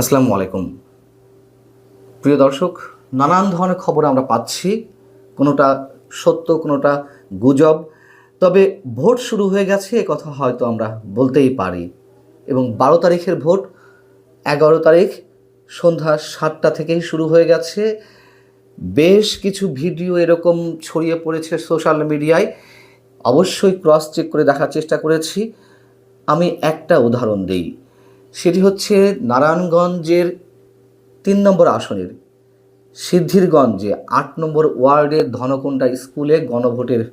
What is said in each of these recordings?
আসসালামু আলাইকুম। প্রিয় দর্শক, নানান ধরনের খবর আমরা পাচ্ছি। কোনোটা সত্য, কোনোটা গুজব। তবে ভোট শুরু হয়ে গেছে, এ কথা হয়তো আমরা বলতেই পারি। এবং বারো তারিখের ভোট, এগারো তারিখ, সন্ধ্যা সাতটা থেকেই শুরু হয়ে গেছে। বেশ কিছু ভিডিও এরকম ছড়িয়ে পড়েছে সোশ্যাল মিডিয়ায়। অবশ্যই ক্রস চেক করে দেখার চেষ্টা করেছি। আমি একটা উদাহরণ দিই। সেটি হচ্ছে নারায়ণগঞ্জের তিন নম্বর আসনের সিদ্ধিরগঞ্জে আট নম্বর ওয়ার্ডের ধনকুণ্ডা স্কুলে গণভোটের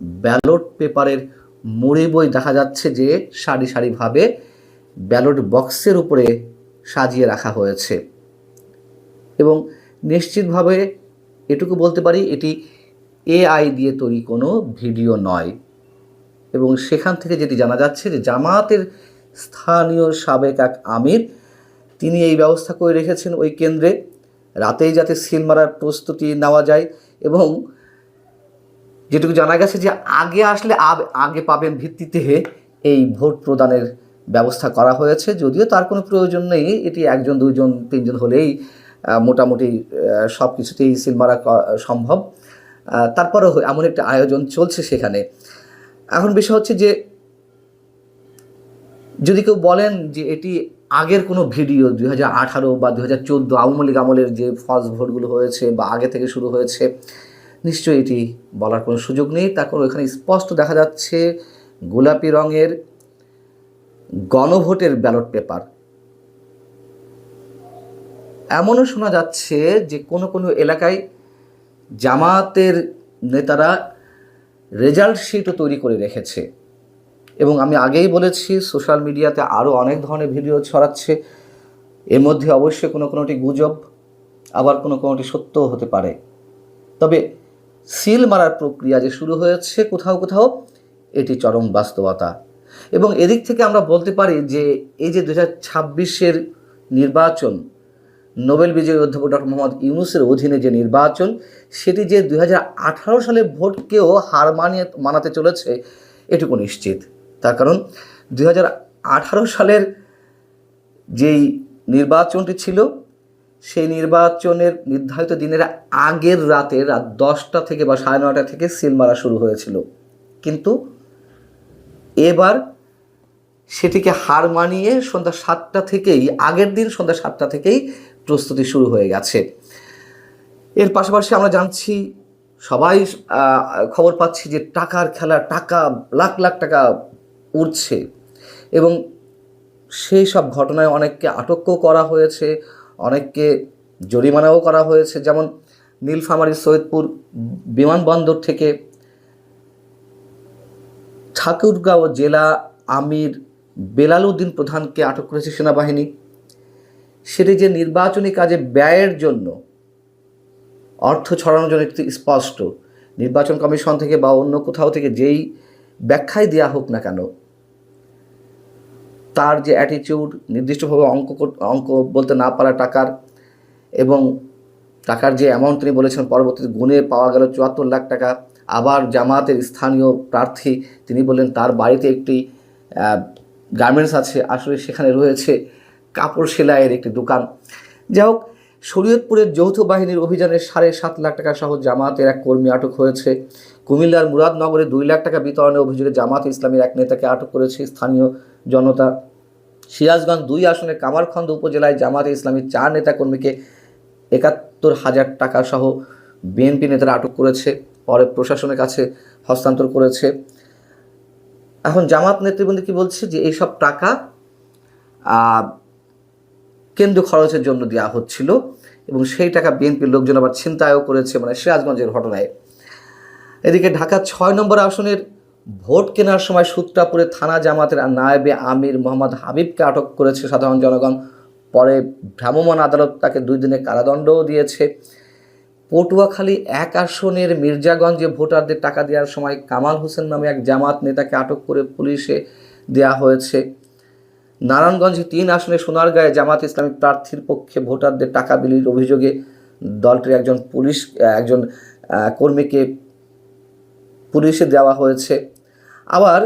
ব্যালট পেপারের মুড়ি বই দেখা যাচ্ছে যে সারি সারিভাবে ব্যালট বক্সের উপরে সাজিয়ে রাখা হয়েছে। এবং নিশ্চিতভাবে এটুকু বলতে পারি, এটি এআই দিয়ে তৈরি কোনো ভিডিও নয়। এবং সেখান থেকে যেটি জানা যাচ্ছে যে জামাতের স্থানীয় সাবেক এক আমির। তিনি এই ব্যবস্থা করে রেখেছেন ওই কেন্দ্রে। রাতেই যাতে সিল মারার প্রস্তুতি নেওয়া যায় এবং যেটুকু জানা গেছে যে আগে আসলে আগে পাবেন ভিত্তিতে এই ভোট প্রদানের ব্যবস্থা করা হয়েছে। যদিও তার কোনো প্রয়োজন নেই, এটি একজন, দুইজন, তিনজন হলেই মোটামুটি সব কিছুতেই সিল মারা সম্ভব। তারপরেও এমন একটা আয়োজন চলছে সেখানে। এখন বিষয় হচ্ছে যে যদি কেউ বলেন যে এটি আগের কোনো ভিডিও, দুই হাজার আঠারো বা দুই হাজার চোদ্দ আওয়ামী লীগ আমলের যে ফার্স্ট ভোটগুলো হয়েছে বা আগে থেকে শুরু হয়েছে, নিশ্চয়ই এটি বলার কোনো সুযোগ নেই। তার কারণ এখানে স্পষ্ট দেখা যাচ্ছে গোলাপি রঙের গণভোটের ব্যালট পেপার। এমনও শোনা যাচ্ছে যে কোনো কোনো এলাকায় জামাতের নেতারা রেজাল্ট শিটও তৈরি করে রেখেছে। এবং আমি আগেই বলেছি সোশ্যাল মিডিয়াতে আরও অনেক ধরনের ভিডিও ছড়াচ্ছে। এর মধ্যে অবশ্যই কোনো কোনোটি গুজব, আবার কোনো কোনোটি সত্যও হতে পারে। তবে সিল মারার প্রক্রিয়া যে শুরু হয়েছে কোথাও কোথাও, এটি চরম বাস্তবতা। এবং এদিক থেকে আমরা বলতে পারি যে, এই যে দু হাজার ছাব্বিশের নির্বাচন, নোবেল বিজয়ী অধ্যাপক ডক্টর মোহাম্মদ ইউনুসের অধীনে যে নির্বাচন, সেটি যে দু হাজার আঠারো সালে ভোটকেও হার মানিয়ে মানাতে চলেছে, এটুকু নিশ্চিত। তার কারণ দুই হাজার আঠারো সালের যেই নির্বাচনটি ছিল, সেই নির্বাচনের নির্ধারিত দিনের আগের রাতে রাত দশটা থেকে বা সাড়ে নটা থেকে সিল মারা শুরু হয়েছিল। কিন্তু এবার সেটিকে হার মানিয়ে সন্ধ্যা সাতটা থেকেই, আগের দিন সন্ধ্যা সাতটা থেকেই প্রস্তুতি শুরু হয়ে গেছে। এর পাশাপাশি আমরা জানছি, সবাই খবর পাচ্ছি যে টাকার খেলা, টাকা, লাখ লাখ টাকা উঠছে এবং সেই সব ঘটনায় অনেককে আটকও করা হয়েছে, অনেককে জরিমানাও করা হয়েছে। যেমন নীলফামারী, সৈয়দপুর বিমানবন্দর থেকে ঠাকুরগাঁও জেলা আমির বেলাল উদ্দিন প্রধানকে আটক করেছে সেনাবাহিনী। সেটি যে নির্বাচনী কাজে ব্যয়ের জন্য অর্থ ছড়ানোর জন্য একটি স্পষ্ট। নির্বাচন কমিশন থেকে বা অন্য কোথাও থেকে যেই ব্যাখ্যাই দেওয়া হোক না কেন তার যে অ্যাটিটিউড নির্দিষ্টভাবে অঙ্ক অঙ্ক বলতে না পারা টাকার এবং টাকার যে অ্যামাউন্ট তিনি বলেছেন পরবর্তীতে গুণে পাওয়া গেল চুয়াত্তর লাখ টাকা, আবার জামাতের স্থানীয় প্রার্থী তিনি বললেন, তার বাড়িতে একটি গার্মেন্টস আছে, আসলে সেখানে রয়েছে কাপড় সেলাইয়ের একটি দোকান। যাই হোক, শরীয়তপুরের যৌথ বাহিনীর অভিযানে সাড়ে সাত লাখ টাকা সহ জামাতের এক কর্মী আটক হয়েছে। কুমিল্লার মুরাদনগরে দুই লাখ টাকা বিতরণের অভিযোগে জামাত ইসলামের এক নেতাকে আটক করেছে স্থানীয় জনতা। সিরাজগঞ্জ দুই আসনে কামারখন্দ উপজেলায় জামাতে ইসলামী চার নেতাকর্মীকে একাত্তর হাজার টাকা সহ বিএনপি নেতারা আটক করেছে, পরে প্রশাসনের কাছে হস্তান্তর করেছে। এখন জামাত নেতৃবৃন্দ কি বলছে যে এইসব টাকা কেন্দ্র খরচের জন্য দেওয়া হচ্ছিল এবং সেই টাকা বিএনপির লোকজন আবার ছিনতাইও করেছে মানে সিরাজগঞ্জের ঘটনায়। এদিকে ঢাকা ছয় নম্বর আসনের ভোট কেনার সময় সূত্রাপুরে থানা জামাতের নায়েবে আমির মোহাম্মদ হাবিবকে আটক করেছে সাধারণ জনগণ। পরে ভ্রাম্যমাণ আদালত তাকে দুই দিনের কারাদণ্ডও দিয়েছে। পটুয়াখালী এক আসনের মির্জাগঞ্জে ভোটারদের টাকা দেওয়ার সময় কামাল হোসেন নামে এক জামাত নেতাকে আটক করে পুলিশে দেয়া হয়েছে। নারায়ণগঞ্জে তিন আসনে সোনারগাঁয়ে জামাত ইসলামী প্রার্থীর পক্ষে ভোটারদের টাকা বিলির অভিযোগে দলটির একজন পুলিশ, একজন কর্মীকে পুলিশে দেওয়া হয়েছে। আবার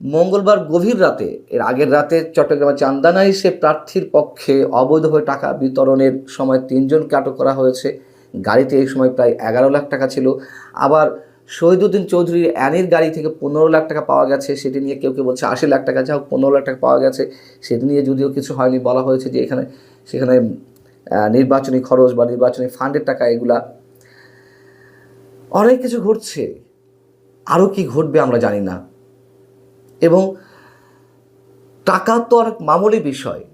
মঙ্গলবার গভীর রাতে, এর আগের রাতে চট্টগ্রামের চান্দানায় সে প্রার্থীর পক্ষে অবৈধভাবে টাকা বিতরণের সময় তিনজনকে আটক করা হয়েছে। গাড়িতে এই সময় প্রায় এগারো লাখ টাকা ছিল। আবার শহীদুদ্দিন চৌধুরীর অ্যানির গাড়ি থেকে পনেরো লাখ টাকা পাওয়া গেছে। সেটি নিয়ে কেউ কেউ বলছে আশি লাখ টাকা যা হোক, পনেরো লাখ টাকা পাওয়া গেছে। সেটি নিয়ে যদিও কিছু হয়নি বলা হয়েছে যে এখানে, সেখানে নির্বাচনী খরচ বা নির্বাচনী ফান্ডের টাকা এগুলা অনেক কিছু ঘটছে। আরও কি ঘটবে আমরা জানি না। এবং টাকা তো অনেক মামুলি বিষয়।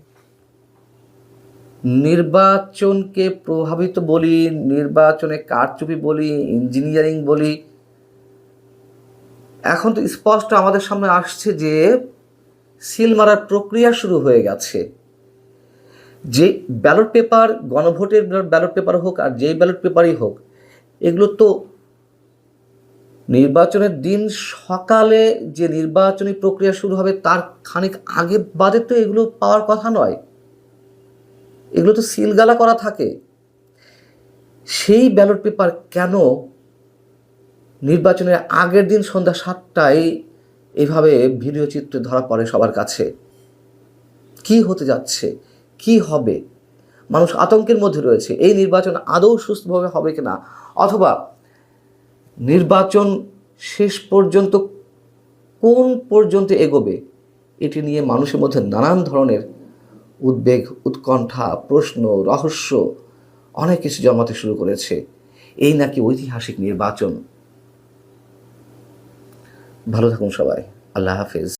নির্বাচনকে প্রভাবিত বলি, নির্বাচনে কারচুপি বলি, ইঞ্জিনিয়ারিং বলি, এখন তো স্পষ্ট আমাদের সামনে আসছে যে সিল মারার প্রক্রিয়া শুরু হয়ে গেছে। যে ব্যালট পেপার, গণভোটের ব্যালট পেপার হোক আর যেই ব্যালট পেপারই হোক, এগুলো তো নির্বাচনের দিন সকালে যে নির্বাচনী প্রক্রিয়া শুরু হবে, তার খানিক আগে বাদে তো এগুলো পাওয়ার কথা নয়। এগুলো তো সিলগালা করা থাকে। সেই ব্যালট পেপার কেন নির্বাচনের আগের দিন সন্ধ্যা সাতটায় এভাবে ভিডিও চিত্রে ধরা পড়ে সবার কাছে? কি হতে যাচ্ছে? কি হবে? মানুষ আতঙ্কের মধ্যে রয়েছে। এই নির্বাচন আদৌ সুস্থভাবে হবে কিনা? অথবা নির্বাচন শেষ পর্যন্ত কোন পর্যন্ত এগোবে, এটি নিয়ে মানুষের মধ্যে নানান ধরনের উদ্বেগ, উৎকণ্ঠা, প্রশ্ন, রহস্য, অনেক কিছু জন্মাতে শুরু করেছে। এই নাকি ঐতিহাসিক নির্বাচন? ভালো থাকুন সবাই। আল্লাহ হাফেজ।